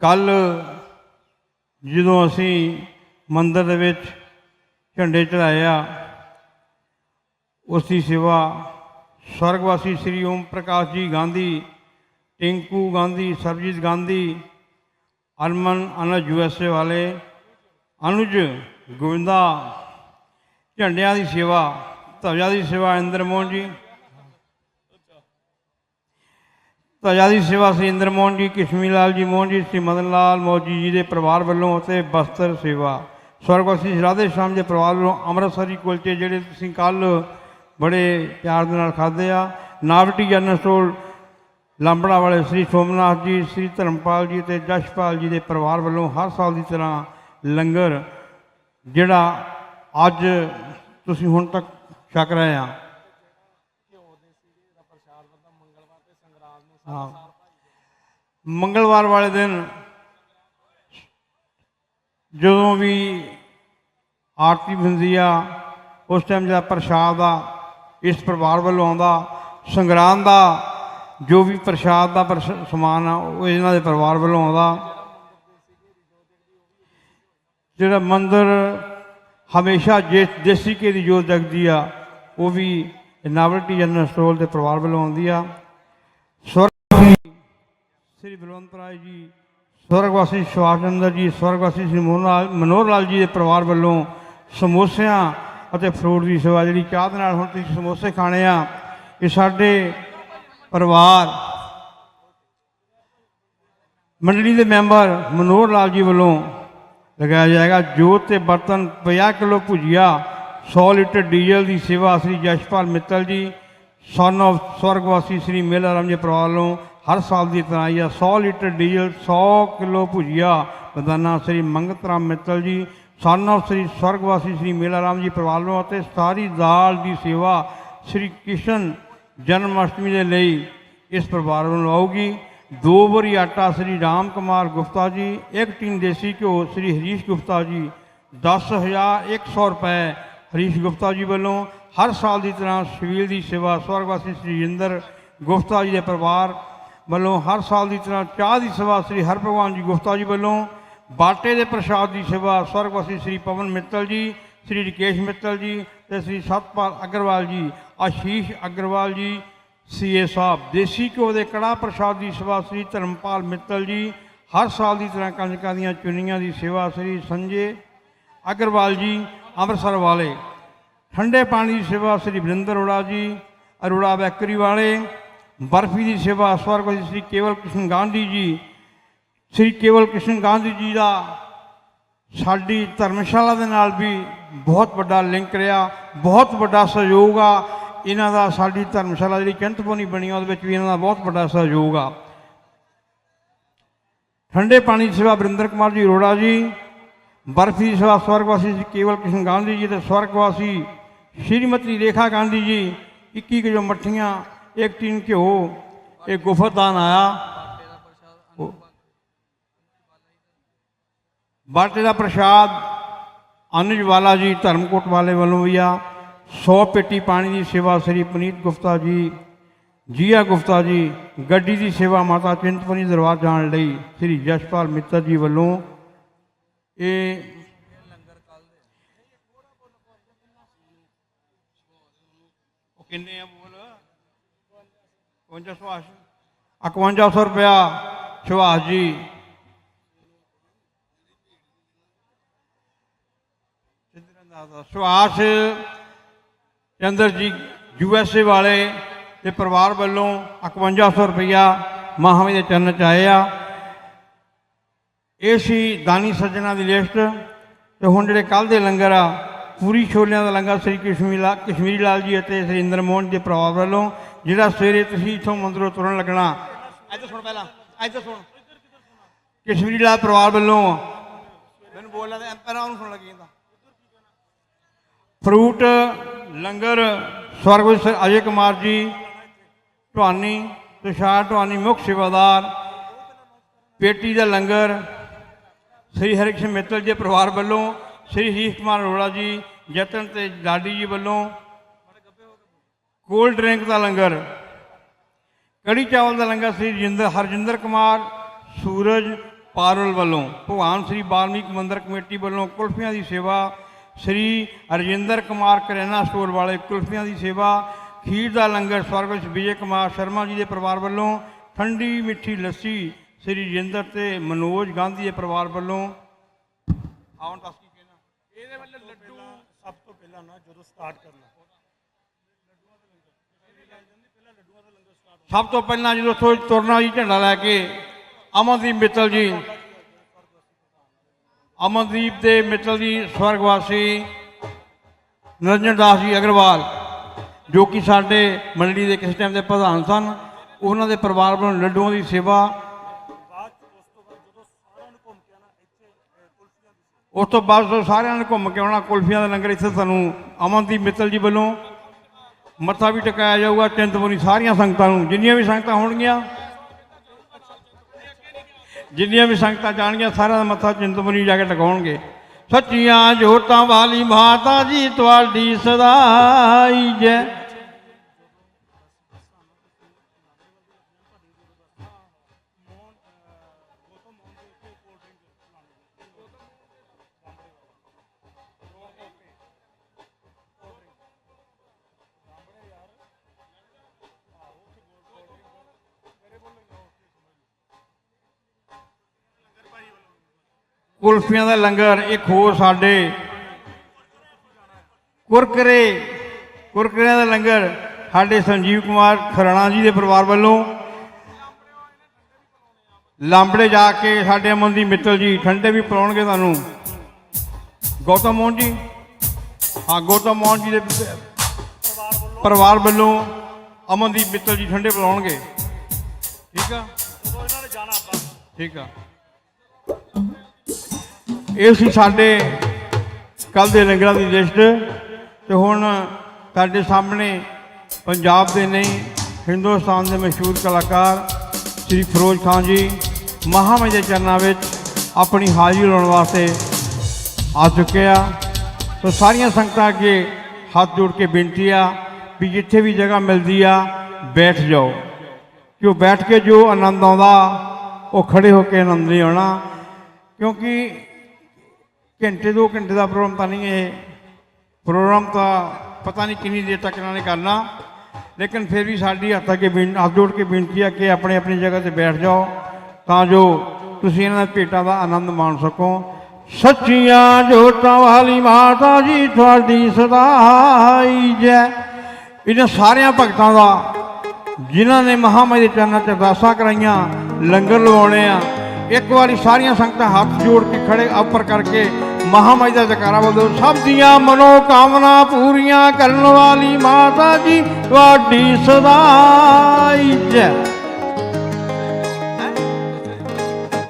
ਕੱਲ ਜਦੋਂ ਅਸੀਂ ਮੰਦਰ ਦੇ ਵਿੱਚ ਝੰਡੇ ਚੜਾਏ ਆ, ਉਸ ਦੀ ਸੇਵਾ ਸਵਰਗਵਾਸੀ ਸ੍ਰੀ ਓਮ ਪ੍ਰਕਾਸ਼ ਜੀ ਗਾਂਧੀ, ਟਿੰਕੂ ਗਾਂਧੀ, ਸਰਬਜੀਤ ਗਾਂਧੀ ਅਰਮਨ, ਅਨਜ ਯੂਐਸਏ ਵਾਲੇ, ਅਨੁਜ ਗੋਵਿੰਦਾ ਝੰਡਿਆਂ ਦੀ ਸੇਵਾ, ਧਵਜਾ ਦੀ ਸੇਵਾ, ਇੰਦਰ ਮੋਹਨ ਜੀ। ਧਵਜਾ ਦੀ ਸੇਵਾ ਸ੍ਰੀ ਇੰਦਰ ਮੋਹਨ ਜੀ ਕਿਸ਼ਮੀ ਲਾਲ ਜੀ ਮੋਹਨ ਜੀ, ਸ੍ਰੀ ਮਦਨ ਲਾਲ ਮੌਜੀ ਜੀ ਦੇ ਪਰਿਵਾਰ ਵੱਲੋਂ ਅਤੇ ਬਸਤਰ ਸੇਵਾ। ਸਵਰਗਵਾਸੀ ਰਾਧੇ ਸ਼ਾਮ ਦੇ ਪਰਿਵਾਰ ਵੱਲੋਂ ਅੰਮ੍ਰਿਤਸਰੀ ਕੁਲਚੇ ਜਿਹੜੇ ਤੁਸੀਂ ਕੱਲ ਬੜੇ ਪਿਆਰ ਦੇ ਨਾਲ ਖਾਦੇ ਆ। ਨਾਵਟੀ ਜਨਰਲ ਸਟੋਰ ਲਾਂਬੜਾ ਵਾਲੇ ਸ੍ਰੀ ਸੋਮਨਾਥ ਜੀ, ਸ੍ਰੀ ਧਰਮਪਾਲ ਜੀ ਤੇ ਜਸ਼ਪਾਲ ਜੀ ਦੇ ਪਰਿਵਾਰ ਵੱਲੋਂ ਹਰ ਸਾਲ ਦੀ ਤਰ੍ਹਾਂ ਲੰਗਰ, ਜਿਹੜਾ ਅੱਜ ਤੁਸੀਂ ਹੁਣ ਤੱਕ ਛਕ ਰਹੇ ਆ। ਹਾਂ। ਮੰਗਲਵਾਰ ਵਾਲੇ ਦਿਨ ਜਦੋਂ ਵੀ ਆਰਤੀ ਹੁੰਦੀ ਆ, ਉਸ ਟਾਈਮ ਜਿਹੜਾ ਪ੍ਰਸ਼ਾਦ ਆ, ਇਸ ਪਰਿਵਾਰ ਵੱਲੋਂ ਆਉਂਦਾ, ਸੰਗਰਾਂਦ ਦਾ ਜੋ ਵੀ ਪ੍ਰਸ਼ਾਦ ਦਾ ਪ੍ਰਸ਼- ਸਮਾਨ ਆ, ਉਹ ਇਹਨਾਂ ਦੇ ਪਰਿਵਾਰ ਵੱਲੋਂ ਆਉਂਦਾ। ਜਿਹੜਾ ਮੰਦਰ ਹਮੇਸ਼ਾ ਜੇ, ਦੇਸੀ ਘੀ ਦੀ ਜੋਤ ਜਗਦੀ ਆ, ਉਹ ਵੀ ਨਾਵਲਟੀ ਜਨਰਲ ਸਟੋਰ ਦੇ ਪਰਿਵਾਰ ਵੱਲੋਂ ਆਉਂਦੀ ਆ। ਸਵਰਗੀ ਸ੍ਰੀ ਬਲਵੰਤ ਰਾਏ ਜੀ ਸਵਰਗਵਾਸੀ ਸੁਭਾਸ਼ ਚੰਦਰ ਜੀ ਸਵਰਗਵਾਸੀ ਸ੍ਰੀ ਮੋਹਨ ਲਾਲ, ਮਨੋਹਰ ਲਾਲ ਜੀ ਦੇ ਪਰਿਵਾਰ ਵੱਲੋਂ ਸਮੋਸਿਆਂ ਅਤੇ ਫਰੂਟ ਦੀ ਸੇਵਾ ਜਿਹੜੀ ਚਾਹ ਦੇ ਨਾਲ ਹੁਣ ਤੁਸੀਂ ਸਮੋਸੇ ਖਾਣੇ ਆ, ਇਹ ਸਾਡੇ ਪਰਿਵਾਰ। ਮੰਡਲੀ ਦੇ ਮੈਂਬਰ ਮਨੋਹਰ ਲਾਲ ਜੀ ਵੱਲੋਂ ਲਗਾਇਆ ਜਾਏਗਾ ਜੋਤ ਤੇ ਬਰਤਨ 50 ਕਿਲੋ ਭੁਜੀਆ 100 ਲੀਟਰ ਡੀਜ਼ਲ ਦੀ ਸੇਵਾ ਸ੍ਰੀ ਜਸ਼ਪਾਲ ਮਿੱਤਲ ਜੀ ਸਨ of ਸਵਰਗਵਾਸੀ ਸ੍ਰੀ ਮੇਲਾ ਰਾਮ ਜੀ ਪਰਿਵਾਰ ਵੱਲੋਂ ਹਰ ਸਾਲ ਦੀ ਤਰ੍ਹਾਂ ਹੀ ਆ 100 ਲੀਟਰ ਡੀਜ਼ਲ 100 ਕਿਲੋ ਭੁਜੀਆ ਬਦਾਨਾ ਸ੍ਰੀ ਮੰਗਤ ਰਾਮ ਮਿੱਤਲ ਜੀ ਸਨ of ਸ੍ਰੀ ਸਵਰਗਵਾਸੀ ਸ੍ਰੀ ਮੇਲਾ ਰਾਮ ਜੀ ਪਰਿਵਾਰ ਵੱਲੋਂ ਅਤੇ ਸਾਰੀ ਦਾਲ ਦੀ ਸੇਵਾ ਸ੍ਰੀ ਕਿਸ਼ਨ ਜਨਮ ਅਸ਼ਟਮੀ ਦੇ ਲਈ ਇਸ ਪਰਿਵਾਰ ਵੱਲੋਂ ਆਊਗੀ। ਦੋ ਬੋਰੀ ਆਟਾ ਸ੍ਰੀ ਰਾਮ ਕੁਮਾਰ ਗੁਪਤਾ ਜੀ, ਇੱਕ ਟੀਨ ਦੇਸੀ ਘਿਓ ਸ੍ਰੀ ਹਰੀਸ਼ ਗੁਪਤਾ ਜੀ 10100 ਰੁਪਏ ਹਰੀਸ਼ ਗੁਪਤਾ ਜੀ ਵੱਲੋਂ ਹਰ ਸਾਲ ਦੀ ਤਰ੍ਹਾਂ ਸ਼ਵੀਲ ਦੀ ਸੇਵਾ ਸਵਰਗਵਾਸੀ ਸ੍ਰੀ ਜਿੰਦਰ ਗੁਪਤਾ ਜੀ ਦੇ ਪਰਿਵਾਰ ਵੱਲੋਂ ਹਰ ਸਾਲ ਦੀ ਤਰ੍ਹਾਂ ਚਾਹ ਦੀ ਸੇਵਾ ਸ੍ਰੀ ਹਰ ਭਗਵਾਨ ਜੀ ਗੁਪਤਾ ਜੀ ਵੱਲੋਂ, ਬਾਟੇ ਦੇ ਪ੍ਰਸ਼ਾਦ ਦੀ ਸੇਵਾ ਸਵਰਗਵਾਸੀ ਸ੍ਰੀ ਪਵਨ ਮਿੱਤਲ ਜੀ, ਸ੍ਰੀ ਰਕੇਸ਼ ਮਿੱਤਲ ਜੀ ਤੇ ਸ੍ਰੀ ਸਤਪਾਲ ਅਗਰਵਾਲ ਜੀ ਆਸ਼ੀਸ਼ ਅਗਰਵਾਲ ਜੀ, ਸੀਏ ਸਾਹਿਬ, ਦੇਸੀ ਘਿਓ ਦੇ ਕੜਾ ਪ੍ਰਸ਼ਾਦ ਦੀ ਸੇਵਾ ਸ੍ਰੀ ਧਰਮਪਾਲ ਮਿੱਤਲ ਜੀ, ਹਰ ਸਾਲ ਦੀ ਤਰ੍ਹਾਂ ਕੰਜਕਾਂ ਦੀਆਂ ਚੁੰਨੀਆਂ ਦੀ ਸੇਵਾ ਸ੍ਰੀ ਸੰਜੇ ਅਗਰਵਾਲ ਜੀ, ਅੰਮ੍ਰਿਤਸਰ ਵਾਲੇ। ਠੰਡੇ ਪਾਣੀ ਦੀ ਸੇਵਾ ਸ੍ਰੀ ਵਰਿੰਦਰ ਅਰੋੜਾ ਜੀ, ਅਰੋੜਾ ਬੈਕਰੀ ਵਾਲੇ। ਬਰਫੀ ਦੀ ਸੇਵਾ ਸਵਰਗ ਸ੍ਰੀ ਕੇਵਲ ਕ੍ਰਿਸ਼ਨ ਗਾਂਧੀ ਜੀ। ਸ੍ਰੀ ਕੇਵਲ ਕ੍ਰਿਸ਼ਨ ਗਾਂਧੀ ਜੀ ਦਾ ਸਾਡੀ ਧਰਮਸ਼ਾਲਾ ਦੇ ਨਾਲ ਵੀ ਬਹੁਤ ਵੱਡਾ ਲਿੰਕ ਰਿਹਾ, ਬਹੁਤ ਵੱਡਾ ਸਹਿਯੋਗ ਆ। ਇਹਨਾਂ ਦਾ ਸਾਡੀ ਧਰਮਸ਼ਾਲਾ ਜਿਹੜੀ ਚਿੰਤਪੁਰਨੀ ਬਣੀ ਆ, ਉਹਦੇ ਵਿੱਚ ਵੀ ਇਹਨਾਂ ਦਾ ਬਹੁਤ ਵੱਡਾ ਸਹਿਯੋਗ ਆ। ਠੰਡੇ ਪਾਣੀ ਦੀ ਸੇਵਾ ਵਰਿੰਦਰ ਕੁਮਾਰ ਜੀ ਅਰੋੜਾ ਜੀ, ਬਰਫੀ ਦੀ ਸੇਵਾ ਸਵਰਗਵਾਸੀ ਕੇਵਲ ਕ੍ਰਿਸ਼ਨ ਗਾਂਧੀ ਜੀ ਤੇ ਸਵਰਗਵਾਸੀ ਸ਼੍ਰੀਮਤੀ ਰੇਖਾ ਗਾਂਧੀ ਜੀ 21 ਕਿਲੋ ਮੱਠੀਆਂ, ਇੱਕ ਟੀਨ ਘਿਓ ਇਹ ਗੁਫਤਦਾਨ ਆਇਆ। ਬਾਟੇ ਦਾ ਪ੍ਰਸ਼ਾਦ, ਅਨੁਜ ਵਾਲਾ ਜੀ ਧਰਮਕੋਟ ਵਾਲੇ ਵੱਲੋਂ ਵੀ ਆ। 100 ਪੇਟੀ ਪਾਣੀ ਦੀ ਸੇਵਾ ਸ੍ਰੀ ਪੁਨੀਤ ਗੁਪਤਾ ਜੀ, ਜੀਆ ਗੁਪਤਾ ਜੀ, ਗੱਡੀ ਦੀ ਸੇਵਾ ਮਾਤਾ ਚਿੰਤਪੁਰਨੀ ਦਰਬਾਰ ਜਾਣ ਲਈ ਸ੍ਰੀ ਜਸ਼ਪਾਲ ਮਿੱਤਰ ਜੀ ਵੱਲੋਂ ਇਹ ਉਹ ਕਿੰਨੇ ਆ ਬੋਲ? 51 ਸੁਭਾਸ਼ 5100 ਰੁਪਇਆ, ਸੁਭਾਸ਼ ਜੀ। ਸੁਭਾਸ਼ ਚੰਦਰ ਜੀ ਯੂ ਐੱਸ ਏ ਵਾਲੇ ਤੇ ਪਰਿਵਾਰ ਵੱਲੋਂ 5100 ਰੁਪਇਆ ਮਹਾਵੀਰ ਦੇ ਚਰਨ ਚ ਆਏ ਆ। ਇਹ ਸੀ ਦਾਨੀ ਸੱਜਣਾ ਦੀ ਲਿਸਟ ਤੇ ਹੁਣ ਜਿਹੜੇ ਕੱਲ ਦੇ ਲੰਗਰ ਆ, ਪੂਰੀ ਛੋਲਿਆਂ ਦਾ ਲੰਗਰ ਸ੍ਰੀ ਕਸ਼ਮੀਰੀ ਲਾਲ ਕਸ਼ਮੀਰੀ ਲਾਲ ਜੀ ਅਤੇ ਸ੍ਰੀ ਇੰਦਰ ਮੋਹਨ ਦੇ ਪਰਿਵਾਰ ਵੱਲੋਂ, ਜਿਹੜਾ ਸਵੇਰੇ ਤੁਸੀਂ ਇਥੋਂ ਮੰਦਰੋਂ ਤੁਰਨ ਲੱਗਣਾ। ਇੱਧਰ ਸੁਣ ਪਹਿਲਾਂ ਇੱਧਰ ਸੁਣ। ਕਸ਼ਮੀਰੀ ਲਾਲ ਪਰਿਵਾਰ ਵੱਲੋਂ, ਮੈਨੂੰ ਬੋਲਣਾ ਤੇ ਪਹਿਲਾਂ ਉਹਨੂੰ ਸੁਣ ਲੱਗੀ ਜਾਂਦਾ। ਫਰੂਟ, ਲੰਗਰ ਸਵਰਗਵਾਸੀ ਅਜੇ ਕੁਮਾਰ ਜੀ ਢਵਾਨੀ ਤੁਸ਼ਾਰ ਢਵਾਨੀ ਮੁੱਖ ਸੇਵਾਦਾਰ, ਪੇਟੀ ਦਾ ਲੰਗਰ, ਸ੍ਰੀ ਹਰਿਕ੍ਰਿਸ਼ਨ ਮਿੱਤਲ ਜੀ ਪਰਿਵਾਰ ਵੱਲੋਂ, ਸ੍ਰੀ ਹਰੀਸ਼ ਕੁਮਾਰ ਅਰੋੜਾ ਜੀ ਜਤਨ ਤੇ ਲਾਡੀ ਜੀ ਵੱਲੋਂ ਕੋਲਡ ਡਰਿੰਕ ਦਾ ਲੰਗਰ, ਕੜੀ ਚਾਵਲ ਦਾ ਲੰਗਰ ਸ੍ਰੀ ਰਜਿੰਦਰ ਹਰਜਿੰਦਰ ਕੁਮਾਰ, ਸੂਰਜ ਪਾਰਲ ਵੱਲੋਂ, ਭਗਵਾਨ ਸ੍ਰੀ ਬਾਲਮੀਕ ਮੰਦਿਰ ਕਮੇਟੀ ਵੱਲੋਂ ਕੁਲਫੀਆਂ ਦੀ ਸੇਵਾ ਸ੍ਰੀ ਰਜਿੰਦਰ ਕੁਮਾਰ ਕਰਿਆਨਾ ਸਟੋਰ ਵਾਲੇ ਕੁਲਫੀਆਂ ਦੀ ਸੇਵਾ ਖੀਰ ਦਾ ਲੰਗਰ ਸਵਰਗਵਾਸੀ ਵਿਜੇ ਕੁਮਾਰ ਸ਼ਰਮਾ ਜੀ ਦੇ ਪਰਿਵਾਰ ਵੱਲੋਂ ਠੰਡੀ ਮਿੱਠੀ ਲੱਸੀ ਸ੍ਰੀ ਰਜਿੰਦਰ ਤੇ ਮਨੋਜ ਗਾਂਧੀ ਦੇ ਪਰਿਵਾਰ ਵੱਲੋਂ। ਆਉਣ ਦੱਸ ਕੀ ਕਹਿਣਾ। ਇਹਦੇ ਵੱਲ ਲੱਡੂ ਸਭ ਤੋਂ ਪਹਿਲਾਂ ਨਾ ਜਦੋਂ ਸਟਾਰਟ ਕਰਨਾ। ਸਭ ਤੋਂ ਪਹਿਲਾਂ ਜਦੋਂ ਤੁਰਨਾ ਜੀ ਝੰਡਾ ਲੈ ਕੇ ਅਮਨਦੀਪ ਮਿੱਤਲ ਜੀ ਅਮਨਦੀਪ ਦੇ ਮਿੱਤਲ ਜੀ, ਸਵਰਗਵਾਸੀ ਨਿਰੰਜਨ ਦਾਸ ਜੀ ਅਗਰਵਾਲ, ਜੋ ਕਿ ਸਾਡੇ ਮੰਡਲੀ ਦੇ ਕਿਸੇ ਟਾਈਮ ਦੇ ਪ੍ਰਧਾਨ ਸਨ, ਉਹਨਾਂ ਦੇ ਪਰਿਵਾਰ ਵੱਲੋਂ ਲੱਡੂਆਂ ਦੀ ਸੇਵਾ ਬਾਅਦ ਉਸ ਤੋਂ ਬਾਅਦ ਸਾਰਿਆਂ ਨੂੰ ਘੁੰਮ ਕੇ ਸਾਰਿਆਂ ਨੇ ਘੁੰਮ ਕੇ ਆਉਣਾ, ਕੁਲਫੀਆਂ ਦਾ ਲੰਗਰ ਇੱਥੇ ਤੁਹਾਨੂੰ ਅਮਨਦੀਪ ਮਿੱਤਲ ਜੀ ਵੱਲੋਂ ਮੱਥਾ ਵੀ ਟਿਕਾਇਆ ਜਾਊਗਾ ਚਿੰਤਪੁਰਨੀ ਸਾਰੀਆਂ ਸੰਗਤਾਂ ਨੂੰ, ਜਿੰਨੀਆਂ ਵੀ ਸੰਗਤਾਂ ਹੋਣਗੀਆਂ ਜਿੰਨੀਆਂ ਵੀ ਸੰਗਤਾਂ ਜਾਣਗੀਆਂ, ਸਾਰਿਆਂ ਦਾ ਮੱਥਾ ਚਿੰਤਪੁਰਨੀ ਜਾ ਕੇ ਟਿਕਾਉਣਗੇ। ਸੱਚੀਆਂ ਜੋਤਾਂ ਵਾਲੀ ਮਾਤਾ ਜੀ, ਤੁਹਾਡੀ ਸਦਾਈ ਜੈ। ਕੁਲਫੀਆਂ ਦਾ ਲੰਗਰ ਇੱਕ ਹੋਰ ਸਾਡੇ ਕੁਰਕਰੇ ਕੁਰਕਰਿਆਂ ਦਾ ਲੰਗਰ ਸਾਡੇ ਸੰਜੀਵ ਕੁਮਾਰ ਖਰਾਣਾ ਜੀ ਦੇ ਪਰਿਵਾਰ ਵੱਲੋਂ। ਲਾਂਬੜੇ ਜਾ ਕੇ ਸਾਡੇ ਅਮਨਦੀਪ ਮਿੱਤਲ ਜੀ ਠੰਡੇ ਵੀ ਪਿਲਾਉਣਗੇ ਤੁਹਾਨੂੰ। ਗੌਤਮ ਮੋਹਨ ਜੀ ਹਾਂ ਗੌਤਮ ਮੋਹਨ ਜੀ ਦੇ ਪਰਿਵਾਰ ਵੱਲੋਂ ਅਮਨਦੀਪ ਮਿੱਤਲ ਜੀ ਠੰਡੇ ਪਿਲਾਉਣਗੇ ਠੀਕ ਆ? ਜਦੋਂ ਇਹਨਾਂ ਨੇ ਜਾਣਾ ਆਪਾਂ। ਠੀਕ ਆ। ਇਹ ਸੀ ਸਾਡੇ ਕੱਲ ਦੇ ਲੰਗਰਾਂ ਦੀ ਲਿਸਟ ਤੇ ਹੁਣ ਤੁਹਾਡੇ ਸਾਹਮਣੇ ਪੰਜਾਬ ਦੇ ਨਹੀਂ ਹਿੰਦੁਸਤਾਨ ਦੇ ਮਸ਼ਹੂਰ ਕਲਾਕਾਰ ਸ੍ਰੀ ਫਿਰੋਜ਼ ਖਾਨ ਜੀ ਮਹਾਮੇ ਦੇ ਚਰਨਾਂ ਵਿੱਚ ਆਪਣੀ ਹਾਜ਼ਰੀ ਲਾਉਣ ਵਾਸਤੇ ਆ ਚੁੱਕੇ ਆ। ਸੋ ਸਾਰੀਆਂ ਸੰਗਤਾਂ ਅੱਗੇ ਹੱਥ ਜੋੜ ਕੇ ਬੇਨਤੀ ਆ ਵੀ ਜਿੱਥੇ ਵੀ ਜਗ੍ਹਾ ਮਿਲਦੀ ਆ, ਬੈਠ ਜਾਓ। ਕਿ ਉਹ ਬੈਠ ਕੇ ਜੋ ਆਨੰਦ ਆਉਂਦਾ, ਉਹ ਖੜੇ ਹੋ ਕੇ ਆਨੰਦ ਨਹੀਂ ਆਉਣਾ। ਕਿਉਂਕਿ ਘੰਟੇ, ਦੋ ਘੰਟੇ ਦਾ ਪ੍ਰੋਗਰਾਮ ਤਾਂ ਨਹੀਂ ਇਹ। ਪ੍ਰੋਗਰਾਮ ਤਾਂ ਪਤਾ ਨਹੀਂ ਕਿੰਨੀ ਦੇਰ ਤੱਕ ਇਹਨਾਂ ਨੇ ਕਰਨਾ। ਲੇਕਿਨ ਫਿਰ ਵੀ ਸਾਡੀ ਹੱਥ ਅੱਗੇ ਬੇਨ, ਹੱਥ ਜੋੜ ਕੇ ਬੇਨਤੀ ਆ ਕਿ ਆਪਣੇ, ਆਪਣੀ ਜਗ੍ਹਾ ਤੇ ਬੈਠ ਜਾਓ, ਤਾਂ ਜੋ ਤੁਸੀਂ ਇਹਨਾਂ ਭੇਟਾਂ ਦਾ ਆਨੰਦ ਮਾਣ ਸਕੋ। ਸੱਚੀਆਂ ਜੋਤਾਂ ਵਾਲੀ ਮਾਤਾ ਜੀ, ਤੁਹਾਡੀ ਸਦਾਈ ਜੈ। ਇਹਨਾਂ ਸਾਰਿਆਂ ਭਗਤਾਂ ਦਾ, ਜਿਨ੍ਹਾਂ ਨੇ ਮਹਾਮਾਈ ਦੇ ਚਰਨਾਂ 'ਚ ਅਰਦਾਸਾਂ ਕਰਾਈਆਂ, ਲੰਗਰ ਲਵਾਉਣੇ ਆ, ਇੱਕ ਵਾਰੀ ਸਾਰੀਆਂ ਸੰਗਤਾਂ ਹੱਥ ਜੋੜ ਕੇ ਖੜੇ, ਉੱਪਰ ਕਰਕੇ ਮਹਾਮਾਈ ਦਾ ਜਕਾਰਾ ਬੋਲੋ ਸਭ ਦੀਆਂ ਮਨੋ ਕਾਮਨਾ ਪੂਰੀਆਂ ਕਰਨ ਵਾਲੀ ਮਾਤਾ ਜੀ, ਤੁਹਾਡੀ ਸਦਾਈ ਜੈ।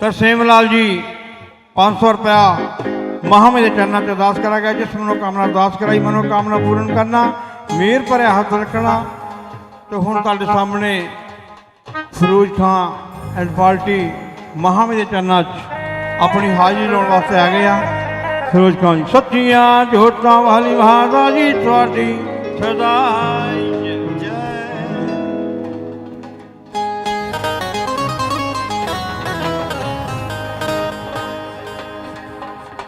ਤਰਸੇਮ ਲਾਲ ਜੀ 500 ਰੁਪਇਆ ਮਹਾਮਾਈ ਦੇ ਚਰਨਾਂ 'ਚ ਅਰਦਾਸ ਕਰਾ ਗਿਆ, ਜਿਸ ਮਨੋ ਕਾਮਨਾ ਅਰਦਾਸ ਕਰਾਈ ਮਨੋ ਕਾਮਨਾ ਪੂਰਨ ਕਰਨਾ, ਮੇਰ ਭਰਿਆ ਹੱਥ ਰੱਖਣਾ। ਤੇ ਹੁਣ ਤੁਹਾਡੇ ਸਾਹਮਣੇ ਫਿਰੋਜ਼ ਖਾਨ ਐਂਡ ਪਾਰਟੀ ਮਹਾਮੇ ਦੇ ਚਰਨਾਂ 'ਚ ਆਪਣੀ ਹਾਜ਼ਰੀ ਲਾਉਣ ਵਾਸਤੇ ਆ ਗਏ ਆ। ਫਿਰੋਜ਼ ਖਾਨ ਜੀ ਸੱਚੀਆਂ ਜੋਤਾਂ ਵਾਲੀ ਮਾਤਾ ਜੀ ਤੁਹਾਡੀ ਸਦਾਈ